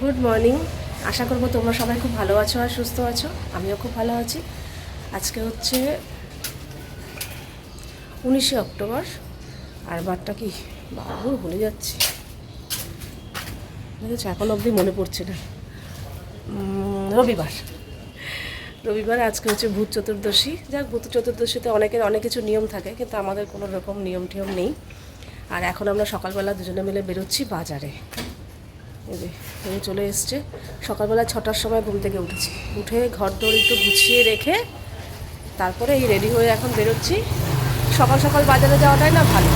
Good morning আশা করব তোমরা সবাই খুব ভালো আছো আর সুস্থ আছো। আমিও খুব ভালো আছি। আজকে হচ্ছে উনিশে অক্টোবর। আর বারটা কি? বাবু ভুলে যাচ্ছি। দেখেছ, এখন অবধি মনে পড়ছে না। রবিবার। রবিবার আজকে হচ্ছে ভূত চতুর্দশী। যাক ভূত চতুর্দশীতে অনেকের অনেক কিছু নিয়ম থাকে, কিন্তু আমাদের কোনো রকম নিয়ম টিয়ম নেই। আর এখন আমরা সকালবেলা দুজনে মিলে বেরোচ্ছি বাজারে। যে এই চলে এসছে। সকালবেলা ছটার সময় ঘুম থেকে উঠেছি। উঠে ঘর দৌড় একটু গুছিয়ে রেখে তারপরে এই রেডি হয়ে এখন বেরোচ্ছি। সকাল সকাল বাজারে যাওয়াটাই না ভালো।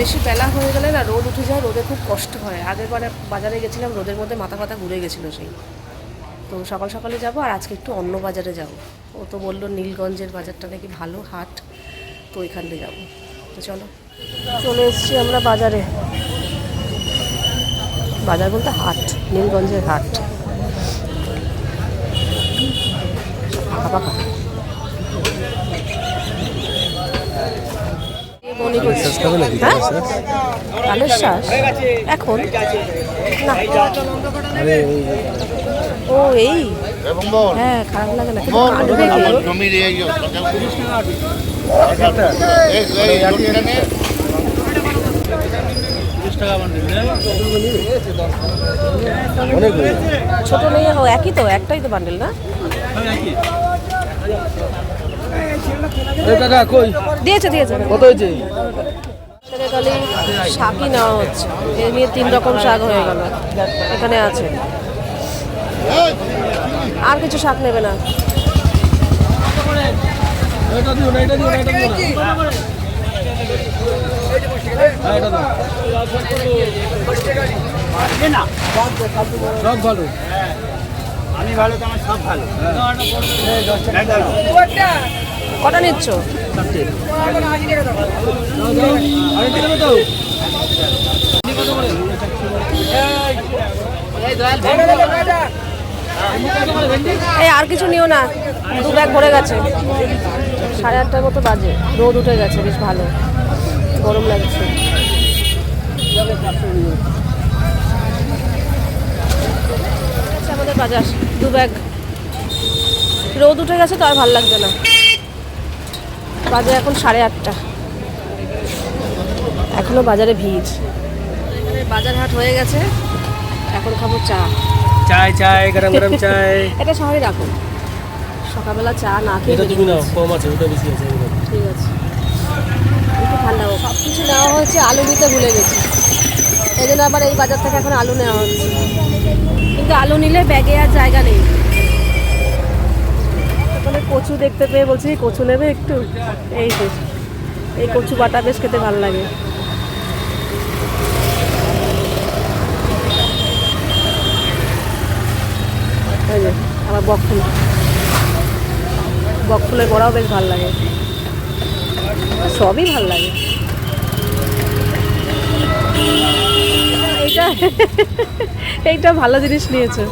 বেশি বেলা হয়ে গেলে না রোদ উঠে যায়, রোদে খুব কষ্ট হয়। আগের বারে বাজারে গেছিলাম, রোদের মধ্যে মাথা ফাতা ঘুরে গেছিল সেই। তো সকাল সকালে যাব আর আজকে একটু অন্য বাজারে যাব। ও তো বলল নীলগঞ্জের বাজারটা নাকি ভালো, হাট। তো ওইখান থেকে যাব। তো চলো। চলে এসেছি আমরা বাজারে। বাজার বলতে হাট নীলগঞ্জের হাট মনে। হ্যাঁ কালের শ্বাস এখন না ও এই হ্যাঁ খারাপ লাগে না কিন্তু কে? ছোট নেই ও একই তো একটাই তো বান্ডেল না? কাকা কই? দিয়েছে দিয়েছে। কত হয়েছে? খালি শাকই নেওয়া হচ্ছে। এ নিয়ে তিন রকম শাক হয়ে গেল। এখানে আছে। আর কিছু শাক নেবে না। এটা দিও না এটা দিও না এটা দিও না। হ্যাঁ, এটা দাও। সব ভালো আমি ভালো তো আমার সব ভালো কটা নিচ্ছ এই, আর কিছু নিও না। দু ব্যাগ ভরে গেছে। সাড়ে আটটার মতো বাজে। রোদ উঠে গেছে, বেশ ভালো। গরম লাগছে। আচ্ছা, আমাদের বাজার দু ব্যাগ। রোদ উঠে গেছে তো আর ভালো লাগছে না। বাজে এখন সাড়ে আটটা। এখনও বাজারে ভিড়। এখানে বাজার হাট হয়ে গেছে। এখন খাব চা। চাই চাই গরম গরম চাই। এটা সবাই রাখো। সকালবেলা চা না খেয়ে এটা তুমি নাও কম আছে ওটা বেশি আছে এগুলো। ঠিক আছে একটু ঠান্ডা হোক সব কিছু নেওয়া হয়েছে আলু নিতে ভুলে গেছি। এই জন্য আবার এই বাজার থেকে এখন আলু নেওয়া হচ্ছে। কিন্তু আলু নিলে ব্যাগে আর জায়গা নেই। ওখানে কচু দেখতে পেয়ে বলছি কচু নেবে একটু? এই যে এই কচু বাটা বেশ খেতে ভালো লাগে। আমার বকফুল বকফুলের বড়াও বেশ ভালো লাগে। সবই ভালো লাগে। এইটা এইটা ভালো জিনিস নিয়েছো।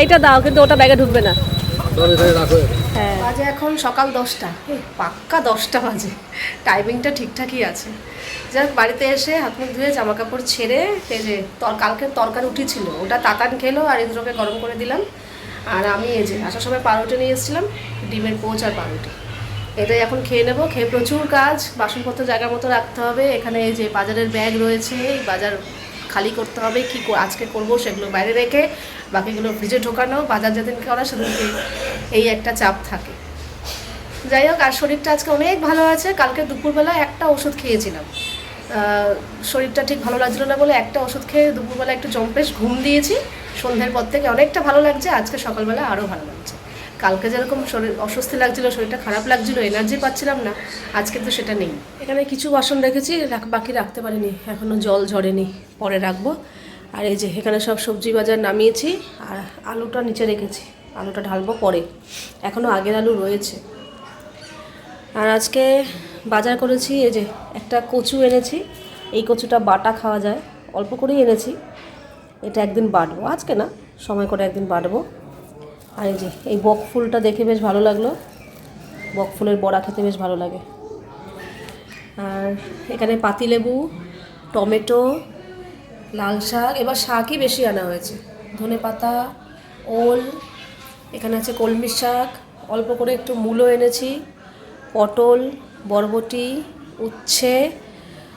এইটা দাও কিন্তু ওটা ব্যাগে ঢুকবে না। হ্যাঁ। বাজে এখন সকাল দশটা। পাক্কা দশটা বাজে। টাইমিংটা ঠিকঠাকই আছে। যাক বাড়িতে এসে হাত মুখ ধুয়ে জামা কাপড় ছেড়ে এই যে তর কালকে তরকারি উঠেছিল ওটা তাতান খেলো আর ইন্দ্রকে গরম করে দিলাম। আর আমি এই যে আসার সময় পাউরুটি নিয়ে এসেছিলাম ডিমের পোচ আর পাউরুটি। এটাই এখন খেয়ে নেব। খেয়ে প্রচুর কাজ, বাসনপত্র জায়গার মতো রাখতে হবে। এখানে যে বাজারের ব্যাগ রয়েছে, এই বাজার খালি করতে হবে, কি আজকে করব সেগুলো বাইরে রেখে, বাকিগুলো ফ্রিজে ঢোকানো, বাজার যেদিন করা সেদিনকে এই একটা চাপ থাকে। যাই হোক, আর শরীরটা আজকে অনেক ভালো আছে। কালকে দুপুরবেলা একটা ওষুধ খেয়েছিলাম। শরীরটা ঠিক ভালো লাগছিল না বলে একটা ওষুধ খেয়ে দুপুরবেলা একটু জম্পেশ ঘুম দিয়েছি। সন্ধ্যের পর থেকে অনেকটা ভালো লাগছে, আজকে সকালবেলা আরও ভালো লাগছে। কালকে যেরকম শরীর অস্বস্তি লাগছিল, শরীরটা খারাপ লাগছিল এনার্জি পাচ্ছিলাম না, আজকে তো সেটা নেই। এখানে কিছু বাসন রেখেছি, রাখ- বাকি রাখতে পারিনি এখনও জল ঝরেনি, পরে রাখব। আর এই যে এখানে সব সবজি বাজার নামিয়েছি, আর আলুটা নিচে রেখেছি, আলুটা ঢালবো পরে এখনও আগের আলু রয়েছে। আর আজকে বাজার করেছি, এই যে একটা কচু এনেছি, এই কচুটা বাটা খাওয়া যায়, অল্প করেই এনেছি, এটা একদিন বাটবো, আজকে না, সময় করে একদিন বাটবো। আর এই যে, এই বক ফুলটা দেখে বেশ ভালো লাগল। বক ফুলের বড়া খেতে বেশ ভালো লাগে। আর এখানে পাতিলেবু, টমেটো, লাল শাক, এবার শাকই বেশি আনা হয়েছে। ধনে পাতা, ওল, এখানে আছে কলমি শাক, অল্প করে একটু মূলো এনেছি, পটল, বরবটি, উচ্ছে,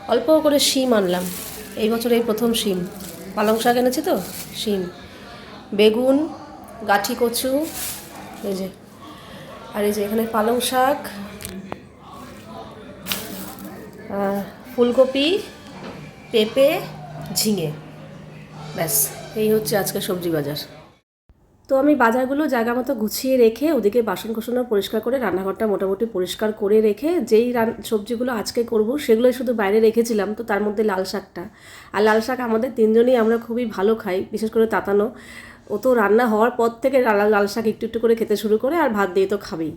অল্প করে শিম আনলাম। এই বছর এই প্রথম শিম। পালং শাক এনেছি তো? শিম। বেগুন গাঠি কচু, এই যে, আর এই যে এখানে পালং শাক ফুলকপি, পেঁপে, ঝিঙে, ব্যাস, এই হচ্ছে আজকে সবজি বাজার। তো আমি বাজারগুলো জায়গা মতো গুছিয়ে রেখে ওদিকে বাসন কোসনও পরিষ্কার করে, রান্নাঘরটা মোটামুটি পরিষ্কার করে রেখে যেই সবজিগুলো আজকে করব সেগুলোই শুধু বাইরে রেখেছিলাম, তো তার মধ্যে লাল শাকটা। আর লাল শাক আমাদের তিনজনই আমরা খুবই ভালো খাই, বিশেষ করে তাতানো। ও তো রান্না হওয়ার পর থেকে লাল শাক একটু একটু করে খেতে শুরু করে আর ভাত দিয়ে তো খাবেই।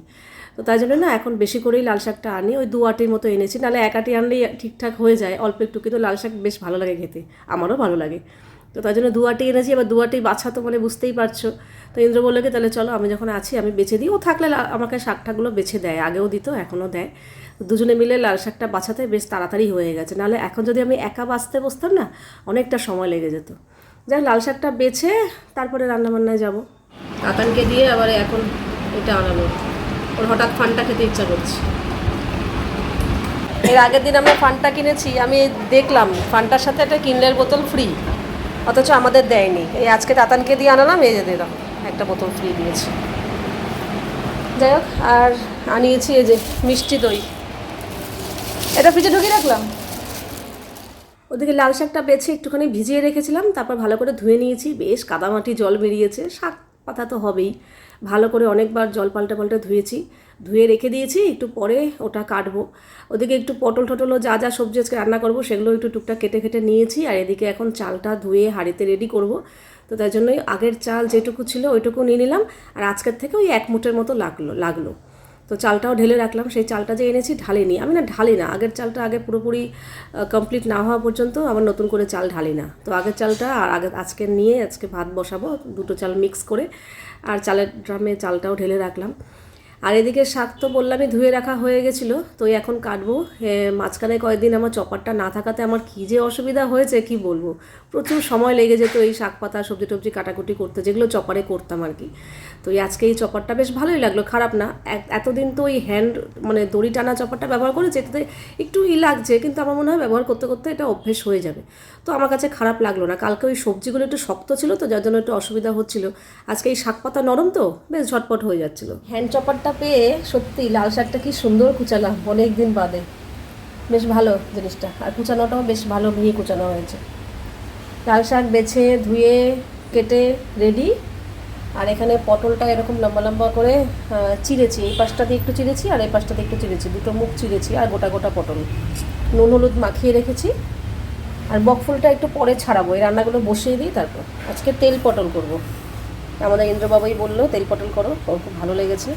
তো তাই জন্য না এখন বেশি করেই লাল শাকটা আনি, ওই দু আটির মতো এনেছি। নাহলে এক আটি আনলেই ঠিকঠাক হয়ে যায়, অল্প একটু কিন্তু লাল শাক বেশ ভালো লাগে খেতে, আমারও ভালো লাগে। তো তাই জন্য দু আটি এনেছি, এবার দু আটি বাছা তো মানে বুঝতেই পারছ। তো ইন্দ্র বলল কি, তাহলে চলো আমি যখন আছি আমি বেছে দিই। ও থাকলে আমাকে শাকটাগুলো বেছে দেয়, আগেও দিত, এখনও দেয়। দুজনে মিলে লাল শাকটা বাছাতে বেশ তাড়াতাড়ি হয়ে গেছে। নাহলে এখন যদি আমি একা বাঁচতে বসতাম না, অনেকটা সময় লেগে যেত। হোক, লাল শাকটা বেছে তারপরে রান্নাবান্নায় যাব। কাকানকে দিয়ে আবার এখন এটা আনানো ওর হঠাৎ ফানটা খেতে ইচ্ছা করছে। এর আগের দিন আমরা ফানটা কিনেছি আমি দেখলাম ফানটার সাথে একটা কিনলের বোতল ফ্রি অথচ আমাদের দেয়নি। এই আজকে তাতানকে দিয়ে আনালাম এই যে দিলাম একটা বোতল ফ্রি দিয়েছি। যাই হোক আর আনিয়েছি এই যে মিষ্টি দই। এটা ফ্রিজে ঢুকিয়ে রাখলাম? ওদিকে লাল শাকটা বেছে একটুখানি ভিজিয়ে রেখেছিলাম, তারপর ভালো করে ধুয়ে নিয়েছি। বেশ কাদামাটি জল বেরিয়েছে, শাক পাতা তো হবেই। ভালো করে অনেকবার জল পাল্টা পাল্টে ধুয়েছি। ধুয়ে রেখে দিয়েছি, একটু পরে ওটা কাটবো। ওদিকে একটু পটল টটলও যা যা সবজি আজকে রান্না করব, সেগুলো একটু টুকটাক কেটে কেটে নিয়েছি, আর এদিকে এখন চালটা ধুয়ে হাঁড়িতে রেডি করব। তো তাই জন্যই আগের চাল যেটুকু ছিল ওইটুকু নিয়ে নিলাম, আর আজকের থেকে ওই এক মুঠের মতো লাগল লাগল। তো চালটাও ঢেলে রাখলাম। সেই চালটা যে এনেছি ঢালিনি। আমি না ঢালি না। আগের চালটা আগে পুরোপুরি কমপ্লিট না হওয়া পর্যন্ত আবার নতুন করে চাল ঢালি না। তো আগের চালটা আর আগে, আজকে নিয়ে আজকে ভাত বসাবো। দুটো চাল মিক্স করে আর চালের ড্রামে চালটাও ঢেলে রাখলাম। আর এদিকে শাক তো বললামই ধুয়ে রাখা হয়ে গেছিল। তো এখন কাটবো। মাঝখানে কয়েকদিন আমার চপারটা না থাকাতে আমার কী যে অসুবিধা হয়েছে কি বলব? প্রচুর সময় লেগে যেত এই শাক পাতা, সবজি টবজি কাটাকুটি করতে, যেগুলো চপারে করতাম আর কি। তো আজকে এই চপারটা বেশ ভালোই লাগল, খারাপ না। এতদিন তো ওই হ্যান্ড মানে দড়ি টানা চপারটা ব্যবহার করেছি, এটাতে একটু ই লাগছে, কিন্তু আমার মনে হয় ব্যবহার করতে করতে এটা অভ্যেস হয়ে যাবে। তো আমার কাছে খারাপ লাগল না, কালকে ওই সবজিগুলো একটু শক্ত ছিল তো, যার জন্য একটু অসুবিধা হচ্ছিল। আজকে এই শাক পাতা নরম তো, বেশ ঝটপট হয়ে যাচ্ছিল। হ্যান্ড চপারটা পেয়ে সত্যি লাল শাকটা কি সুন্দর কুচালাম অনেক দিন বাদে। বেশ ভালো জিনিসটা, আর কুচানোটাও বেশ ভালো ভেঙে কুচানো হয়েছে। লাল শাক বেছে, ধুয়ে, কেটে রেডি আর এখানে পটলটা এরকম লম্বা লম্বা করে চিড়েছি এই পাশটা দিয়ে একটু চিড়েছি আর এই পাশটা দিয়ে একটু চিড়েছি দুটো মুখ চিড়েছি আর গোটা গোটা পটল। নুন, হলুদ মাখিয়ে রেখেছি। আর বকফুলটা একটু পরে ছাড়াবো। এই রান্নাগুলো বসিয়ে দিই, তারপর। আজকে তেল পটল করব। আমাদের ইন্দ্রবাবুই বলল, তেল পটল করো। ওর খুব ভালো লেগেছে।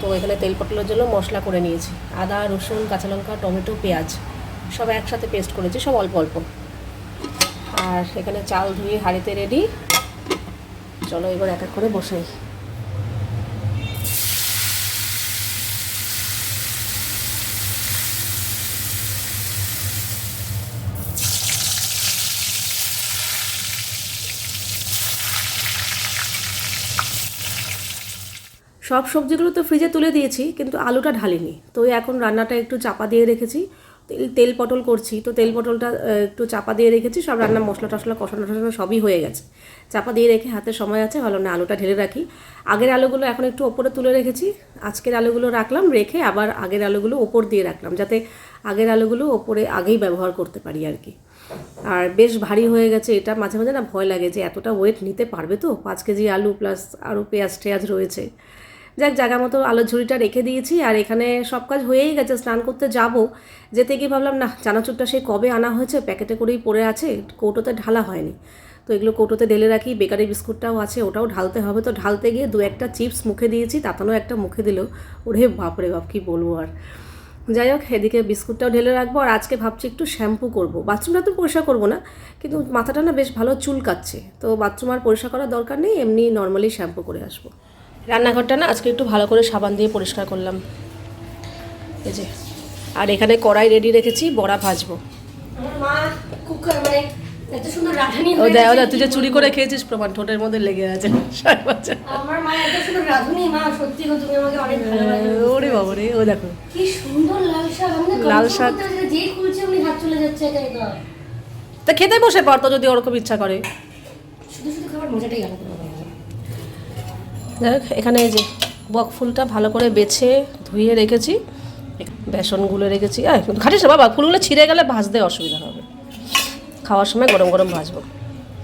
তো এখানে তেল পটলের জন্য মশলা করে নিয়েছি। আদা, রসুন, কাঁচা লঙ্কা, টমেটো, পেঁয়াজ সব একসাথে পেস্ট করেছি, সব অল্প অল্প। আর এখানে চাল ধুয়ে হাঁড়িতে রেডি চলো এবার এক এক করে বসাই। সব সবজিগুলো তো ফ্রিজে তুলে দিয়েছি, কিন্তু আলুটা ঢালিনি। তো এখন রান্নাটা একটু চাপা দিয়ে রেখেছি। তেল তেল পটল করছি, তো তেল পটলটা একটু চাপা দিয়ে রেখেছি, সব রান্না মশলা টশলা কষানো টষানো সবই হয়ে গেছে। চাপা দিয়ে রেখে হাতে সময় আছে, ভালো না আলুটা ঢেলে রাখি। আগের আলুগুলো এখন একটু ওপরে তুলে রেখেছি, আজকের আলুগুলো রাখলাম, রেখে আবার আগের আলুগুলো ওপর দিয়ে রাখলাম, যাতে আগের আলুগুলো ওপরে আগেই ব্যবহার করতে পারি আর কি। আর বেশ ভারী হয়ে গেছে, এটা মাঝে মাঝে না ভয় লাগে যে এতটা ওয়েট নিতে পারবে তো? পাঁচ কেজি আলু প্লাস আরও পেঁয়াজ টেয়াজ রয়েছে। যাক, জায়গা মতো আলোর ঝুড়িটা রেখে দিয়েছি আর এখানে সব কাজ হয়েই গেছে, স্নান করতে যাব। যেতে গিয়ে ভাবলাম না চানাচুরটা সেই কবে আনা হয়েছে? প্যাকেটে করেই পড়ে আছে, কৌটোতে ঢালা হয়নি। তো এগুলো কৌটোতে ঢেলে রাখি, বেকারি বিস্কুটটাও আছে, ওটাও ঢালতে হবে। তো ঢালতে গিয়ে দু একটা চিপস মুখে দিয়েছি, তাতানো একটা মুখে দিল। ওরে বাপরে বাপ, কী বলব আর। যাই হোক, এদিকে বিস্কুটটাও ঢেলে রাখব আর আজকে ভাবছি একটু শ্যাম্পু করব। বাথরুমটা তো পরিষ্কার করব না, কিন্তু মাথাটা না বেশ ভালো চুলকাচ্ছে। তো বাথরুম আর পরিষ্কার করার দরকার নেই, এমনি নর্মালি শ্যাম্পু করে আসব। রান্নাঘরটা না আজকে একটু ভালো করে সাবান দিয়ে পরিষ্কার করলাম। এই যে আর এখানে কড়াই রেডি রেখেছি বড়া ভাজবো। মানে ও গেছে, দেখ, তুই যে চুরি করে খেয়েছিস প্রমাণ ঠোঁটের মধ্যে লেগে আছে ওরে বাবা রে ও দেখো। কি সুন্দর লাল শাক হাত চলে যাচ্ছে তা খেতে বসে পারতো যদি ওরকম ইচ্ছা করে। শুধু শুধু খাবার মজাটাই আলাদা। দেখ এখানে এই যে বক ফুলটা ভালো করে বেছে ধুয়ে রেখেছি বেসন গুলে রেখেছি। আয় খাটিস না বাবা ফুলগুলো ছিঁড়ে গেলে ভাজতে অসুবিধা হবে। খাওয়ার সময় গরম গরম ভাজবো।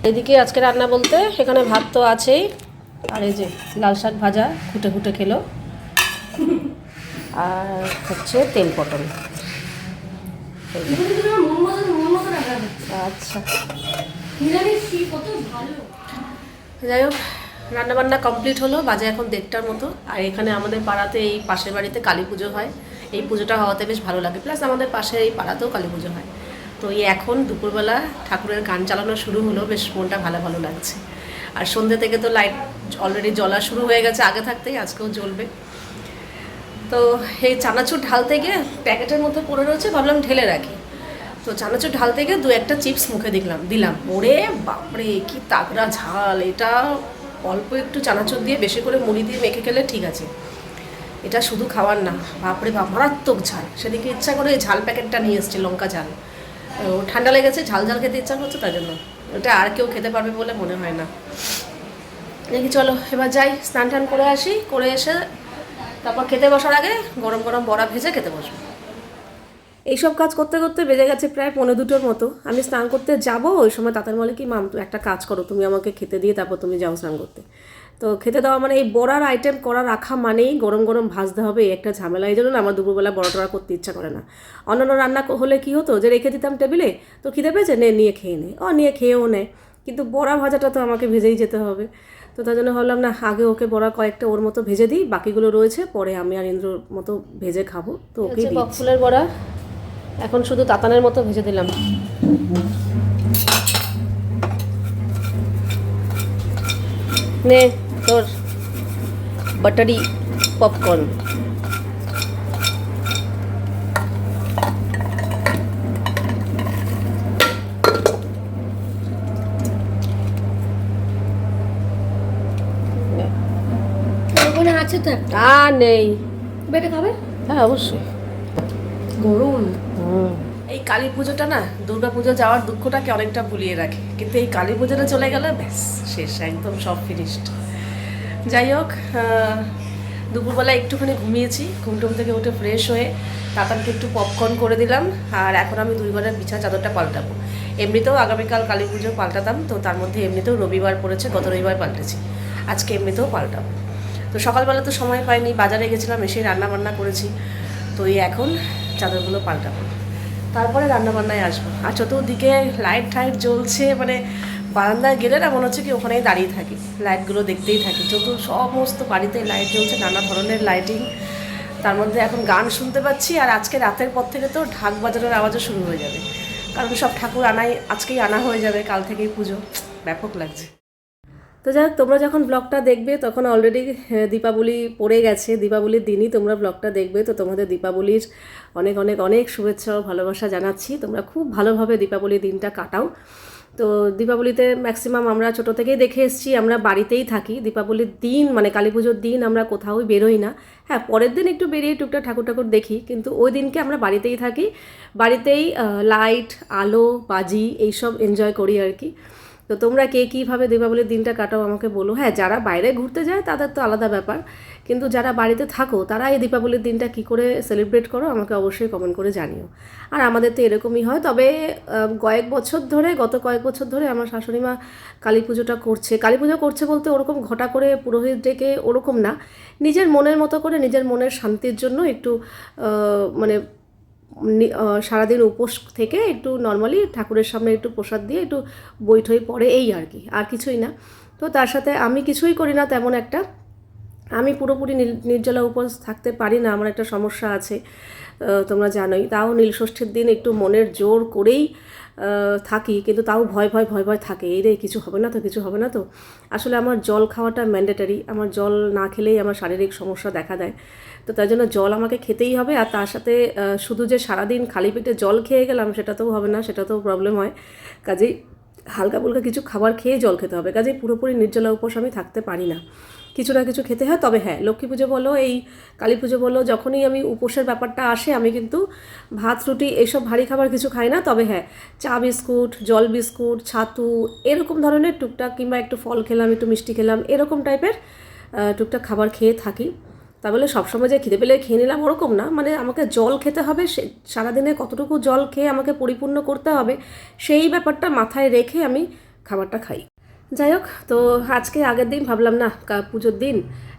এদিকে আজকে রান্না বলতে এখানে ভাত তো আছেই। আর এই যে লাল শাক ভাজা খুঁটে খুঁটে খেলো। আর হচ্ছে তেল পটল। আচ্ছা। যাই হোক রান্নাবান্না কমপ্লিট হলো, বাজে এখন দেড়টার মতো। আর এখানে আমাদের পাড়াতে এই পাশের বাড়িতে কালী পুজো হয়। এই পুজোটা হওয়াতে বেশ ভালো লাগে। প্লাস আমাদের পাশে এই পাড়াতেও কালী পুজো হয়। তো এই এখন দুপুরবেলা ঠাকুরের গান চালানো শুরু হলো, বেশ মনটা ভালো ভালো লাগছে। আর সন্ধ্যে থেকে তো লাইট অলরেডি জ্বলা শুরু হয়ে গেছে আগে থাকতেই, আজকেও জ্বলবে। তো এই চানাচুর ঢালতে গিয়ে প্যাকেটের মধ্যে পড়ে রয়েছে, ভাবলাম ঢেলে রাখি। তো চানাচুর ঢালতে গিয়ে দু একটা চিপস মুখে দেখলাম দিলাম। ওরে বাপরে, কি তাগড়া ঝাল, এটা অল্প একটু চানাচুর দিয়ে বেশি করে মুড়ি দিয়ে মেখে খেলে ঠিক আছে। এটা শুধু খাওয়ার না, বাপরে বাপ, মারাত্মক ঝাল। সেদিকে ইচ্ছা করে ঝাল প্যাকেটটা নিয়ে এসেছি, লঙ্কা ঝাল। ঠান্ডা লেগেছে, ঝাল ঝাল খেতে ইচ্ছা করছে তার জন্য। ওটা আর কেউ খেতে পারবে বলে মনে হয় না। দেখি চলো, এবার যাই, স্নান টান করে আসি, করে এসে তারপর খেতে বসার আগে গরম গরম বড়া ভেজে খেতে বসবো। এইসব কাজ করতে করতে বেজে গেছে প্রায় পনেরো দুটোর মতো। আমি স্নান করতে যাব ওই সময় তাতার বলে কি মাম তুমি একটা কাজ করো তুমি আমাকে খেতে দিয়ে তারপর তুমি যাও স্নান করতে। তো খেতে দেওয়া মানে এই বড়ার আইটেম করা রাখা মানেই গরম গরম ভাজতে হবে এই একটা ঝামেলা এই জন্য না আমার দুপুরবেলা বড় টড়া করতে ইচ্ছা করে না। অন্যান্য রান্না হলে কি হতো যে রেখে দিতাম টেবিলে তো খিদে পেয়েছে নে নিয়ে খেয়ে নে। ও নিয়ে খেয়েও নেয় কিন্তু বড়া ভাজাটা তো আমাকে ভেজেই যেতে হবে। তো তার জন্য ভাবলাম না আগে ওকে বড়া কয়েকটা ওর মতো ভেজে দিই বাকিগুলো রয়েছে পরে আমি আর ইন্দ্রর মতো ভেজে খাব। তো ওকে বকফুলের বড়া। এখন শুধু তাতানের মতো ভেজে দিলাম। নে তোর বাটারি পপকর্ন। আছে তো আর নেই। বেটা খাবে? হ্যাঁ অবশ্যই। গরম। এই কালী পুজোটা না, দুর্গা পুজো যাওয়ার দুঃখটাকে অনেকটা ভুলিয়ে রাখে। কিন্তু এই কালী পুজোটা চলে গেলে ব্যাস, শেষ, একদম সব ফিনিশড যাই হোক দুপুরবেলা একটুখানি ঘুমিয়েছি, ঘুম টুম থেকে উঠে ফ্রেশ হয়ে তাতানকে একটু পপকর্ন করে দিলাম, আর এখন আমি দুই ঘরের বিছানা চাদরটা পাল্টাবো। এমনিতেও আগামীকাল কালী পুজো পাল্টাতাম, তো তার মধ্যে এমনিতেও রবিবার পড়েছে, গত রবিবার পাল্টেছি, আজকে এমনিতেও পাল্টাবো। তো সকালবেলা তো সময় পাইনি বাজারে গেছিলাম, এসে রান্না বান্না করেছি, তো এই এখন চাদরগুলো পাল্টাবো। তারপরে রান্নাবান্নায় আসব। আর চতুর্দিকে লাইট টাইট জ্বলছে মানে বারান্দায় গেলে না মনে হচ্ছে কি ওখানেই দাঁড়িয়ে থাকি। লাইটগুলো দেখতেই থাকি। চতুর সমস্ত বাড়িতে লাইট জ্বলছে, নানা ধরনের লাইটিং তার মধ্যে এখন গান শুনতে পাচ্ছি আর আজকে রাতের পর থেকে তো ঢাক বাজানোর আওয়াজও শুরু হয়ে যাবে। কারণ সব ঠাকুর আনাই, আজকেই আনা হয়ে যাবে, কাল থেকেই পুজো। ব্যাপক লাগছে। তো যাই তোমরা যখন ব্লগটা দেখবে, তখন অলরেডি দীপাবলি পড়ে গেছে। দীপাবলির দিনই তোমরা ব্লগটা দেখবে। তো তোমাদের দীপাবলির অনেক অনেক অনেক শুভেচ্ছা ও ভালোবাসা জানাচ্ছি। তোমরা খুব ভালোভাবে দীপাবলির দিনটা কাটাও। তো দীপাবলিতে ম্যাক্সিমাম আমরা ছোটো থেকেই দেখে এসেছি, আমরা বাড়িতেই থাকি। দীপাবলির দিন মানে কালী পুজোর দিন আমরা কোথাও বেরোই না। হ্যাঁ পরের দিন একটু বেরিয়ে টুকটাক ঠাকুর ঠাকুর দেখি, কিন্তু ওই দিনকে আমরা বাড়িতেই থাকি। বাড়িতেই লাইট আলো, বাজি, এইসব এনজয় করি আর কি। তো তোমরা কে কীভাবে দীপাবলির দিনটা কাটাও আমাকে বলো। হ্যাঁ যারা বাইরে ঘুরতে যায় তাদের তো আলাদা ব্যাপার। কিন্তু যারা বাড়িতে থাকো, তারা এই দীপাবলির দিনটা কি করে সেলিব্রেট করো আমাকে অবশ্যই কমেন্ট করে জানিও। আর আমাদের তো এরকমই হয়, তবে কয়েক বছর ধরে, গত কয়েক বছর ধরে আমার শাশুড়ি মা কালী পুজোটা করছে। কালী পুজো করছে বলতে ওরকম ঘটা করে পুরোহিত ডেকে ওরকম না। নিজের মনের মতো করে, নিজের মনের শান্তির জন্য একটু মানে সারাদিন উপোস থেকে একটু নর্মালি ঠাকুরের সামনে একটু প্রসাদ দিয়ে একটু বৈঠই পড়ে, এই আর কি, আর কিছুই না। তো তার সাথে আমি কিছুই করি না তেমন একটা। আমি পুরোপুরি নির্জলা উপোস থাকতে পারি না, আমার একটা সমস্যা আছে তোমরা জানোই। তাও নীলষষ্ঠীর দিন একটু মনের জোর করেই থাকি, কিন্তু তাও ভয় ভয় ভয় ভয় থাকে। এই রে, কিছু হবে না তো, কিছু হবে না তো? আসলে আমার জল খাওয়াটা ম্যান্ডেটারি আমার জল না খেলেই আমার শারীরিক সমস্যা দেখা দেয়। তো তার জন্য জল আমাকে খেতেই হবে। আর তার সাথে শুধু যে সারাদিন খালি পেটে জল খেয়ে গেলাম, সেটাতেও হবে না, সেটাতেও প্রবলেম হয়। কাজেই হালকা ফুলকা কিছু খাবার খেয়ে জল খেতে হবে। কাজেই পুরোপুরি নির্জলা উপোস আমি থাকতে পারি না। কিছু না কিছু খেতে হয়। তবে হ্যাঁ লক্ষ্মী পুজো বলো, এই কালী পুজো বলো, যখনই আমি উপোসের ব্যাপারটা আসে, আমি কিন্তু ভাত, রুটি এইসব ভারী খাবার কিছু খাই না। তবে হ্যাঁ চা বিস্কুট, জল বিস্কুট, ছাতু, এরকম ধরনের টুকটাক কিংবা একটু ফল খেলাম, একটু মিষ্টি খেলাম, এরকম টাইপের টুকটাক খাবার খেয়ে থাকি। তা বলে সবসময় যে খিদে পেলে খেয়ে নিলাম ওরকম না। মানে আমাকে জল খেতে হবে, সে সারাদিনে কতটুকু জল খেয়ে আমাকে পরিপূর্ণ করতে হবে, সেই ব্যাপারটা মাথায় রেখে আমি খাবারটা খাই। যাই হোক, তো আজকে আগের দিন ভাবলাম, না পুজোর দিন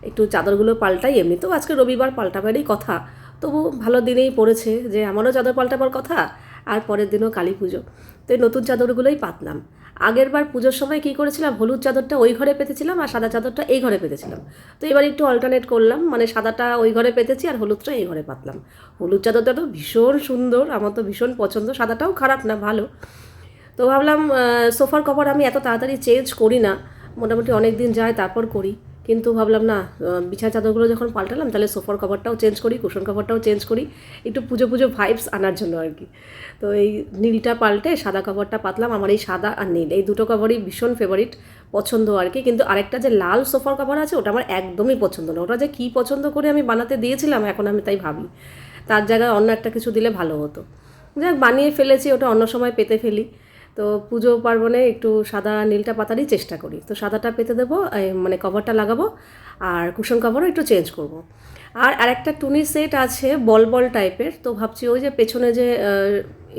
একটু চাদরগুলো পাল্টাই এমনিতেও আজকে রবিবার পাল্টাবারই কথা। তবু ভালো দিনেই পড়েছে যে, আমারও চাদর পাল্টাবার কথা, আর পরের দিনও কালী পুজো। তো এই নতুন চাদরগুলোই পাতলাম। আগের বার পুজোর সময় কী করেছিলাম, হলুদ চাদরটা ওই ঘরে পেতেছিলাম, আর সাদা চাদরটা এই ঘরে পেতেছিলাম। তো এবার একটু অল্টারনেট করলাম মানে সাদাটা ওই ঘরে পেতেছি, আর হলুদটা এই ঘরে পাতলাম। হলুদ চাদরটা তো ভীষণ সুন্দর, আমার তো ভীষণ পছন্দ, সাদাটাও খারাপ না, ভালো। তো ভাবলাম সোফার কভার আমি এত তাড়াতাড়ি চেঞ্জ করি না। মোটামুটি অনেক দিন যায়, তারপর করি। কিন্তু ভাবলাম, না বিছানা চাদরগুলো যখন পাল্টালাম, তাহলে সোফার কভারটাও চেঞ্জ করি কুশন কভারটাও চেঞ্জ করি। একটু পুজো পুজো ভাইবস আনার জন্য আর কি। তো এই নীলটা পাল্টে সাদা কভারটা পাতলাম। আমার এই সাদা আর নীল, এই দুটো কভারই ভীষণ ফেভারিট পছন্দ আর কি। কিন্তু আরেকটা যে লাল সোফার কভার আছে, ওটা আমার একদমই পছন্দ না। ওটা যে কী পছন্দ করে আমি বানাতে দিয়েছিলাম, এখন আমি তাই ভাবি। তার জায়গায় অন্য একটা কিছু দিলে ভালো হতো। যাক, বানিয়ে ফেলেছি, ওটা অন্য সময় পেতে ফেলি। তো পুজো পার্বণে একটু সাদা নীলটা পাতারই চেষ্টা করি। তো সাদাটা পেতে দেবো মানে কভারটা লাগাবো আর কুশন কভারও একটু চেঞ্জ করব। আর আরেকটা টুনি সেট আছে বল বল টাইপের তো ভাবছি ওই যে পেছনে যে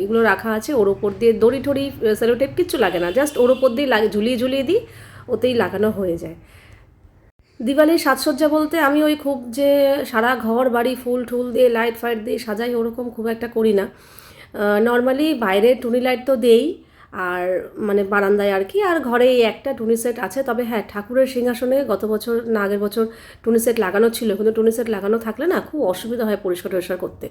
এগুলো রাখা আছে ওর ওপর দিয়ে দড়ি ঠড়ি সেলোটেপ কিচ্ছু লাগে না জাস্ট ওর ওপর দিয়ে লাগে ঝুলিয়ে ঝুলিয়ে দিই, ওতেই লাগানো হয়ে যায়। দিওয়ালির সাজসজ্জা বলতে আমি ওই খুব যে সারা ঘর, বাড়ি ফুল টুল দিয়ে লাইট ফাইট দিয়ে সাজাই ওরকম খুব একটা করি না। নর্মালি বাইরে টুনি লাইট তো দেই আর মানে বারান্দায় আর কি, আর ঘরে এই একটা টুনি সেট আছে। তবে হ্যাঁ ঠাকুরের সিংহাসনে গত বছর না আগের বছর টুনি সেট লাগানো ছিল, কিন্তু টুনি সেট লাগানো থাকলে না খুব অসুবিধা হয় পরিষ্কার টরিষ্কার করতে।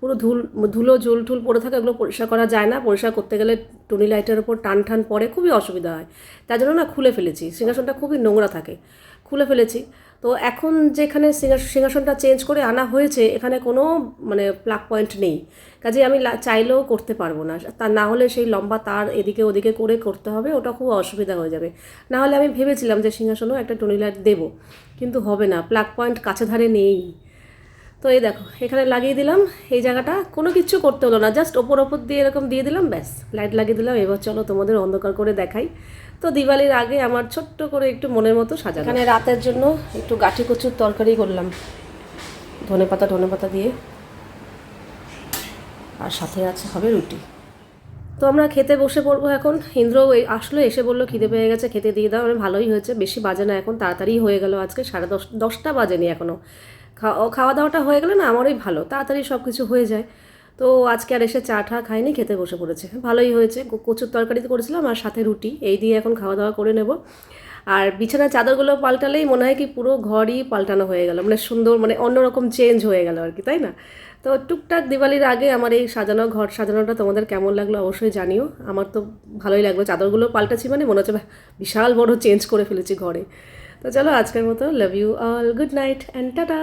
পুরো ধুল, ধুলো, জুল টুল পড়ে থাকে, ওগুলো পরিষ্কার করা যায় না। পরিষ্কার করতে গেলে টুনি লাইটের ওপর টান টান পড়ে, খুবই অসুবিধা হয়। তার জন্য না খুলে ফেলেছি। সিংহাসনটা খুবই নোংরা থাকে। খুলে ফেলেছি। তো এখন যেখানে সিংহাস- সিংহাসনটা চেঞ্জ করে আনা হয়েছে, এখানে কোনো মানে প্লাক পয়েন্ট নেই। কাজে আমি চাইলেও করতে পারব না। তা না হলে সেই লম্বা তার এদিকে ওদিকে করে করতে হবে, ওটা খুব অসুবিধা হয়ে যাবে। না হলে আমি ভেবেছিলাম যে সিংহাসনও একটা টুনি লাইট দেবো, কিন্তু হবে না। প্লাগ পয়েন্ট কাছে ধারে নেই। তো এই দেখো এখানে লাগিয়ে দিলাম এই জায়গাটা কোনো কিছু করতে হলো না জাস্ট ওপর ওপর দিয়ে এরকম দিয়ে দিলাম ব্যাস লাইট লাগিয়ে দিলাম এবার চলো তোমাদের অন্ধকার করে দেখাই। তো দিওয়ালির আগে আমার ছোট্ট করে একটু মনের মতো সাজা এখানে রাতের জন্য একটু গাঠি কচুর তরকারি করলাম ধনে পাতা ধনে পাতা দিয়ে। আর সাথে আছে হবে রুটি। তো আমরা খেতে বসে পড়ব এখন ইন্দ্র আসলো এসে বলল খিদে পেয়ে গেছে খেতে দিয়ে দাও আমি ভালোই হয়েছে বেশি বাজে না এখন তাড়াতাড়ি হয়ে গেল আজকে সাড়ে দশ দশটা বাজেনি এখনও খাওয়া খাওয়া দাওয়াটা হয়ে গেলে না আমারই ভালো, তাড়াতাড়ি সব কিছু হয়ে যায়। তো আজকে আর এসে চা ঠা খাইনি, খেতে বসে পড়েছে। ভালোই হয়েছে কচুর তরকারি তো করেছিলাম আর সাথে রুটি, এই দিয়ে এখন খাওয়া দাওয়া করে নেব। আর বিছানার চাদরগুলো পাল্টালেই মনে হয় কি পুরো ঘরই পাল্টানো হয়ে গেল মানে সুন্দর মানে অন্যরকম চেঞ্জ হয়ে গেল আর কি, তাই না? তো টুকটাক দিওয়ালির আগে আমার এই সাজানো ঘর সাজানোটা তোমাদের কেমন লাগল অবশ্যই জানিও। আমার তো ভালোই লাগল, চাদরগুলো পাল্টাছি মানে মনে হচ্ছে বিশাল বড় চেঞ্জ করে ফেলেছি ঘরে। তো চলো আজকের মতো love you all good night and tata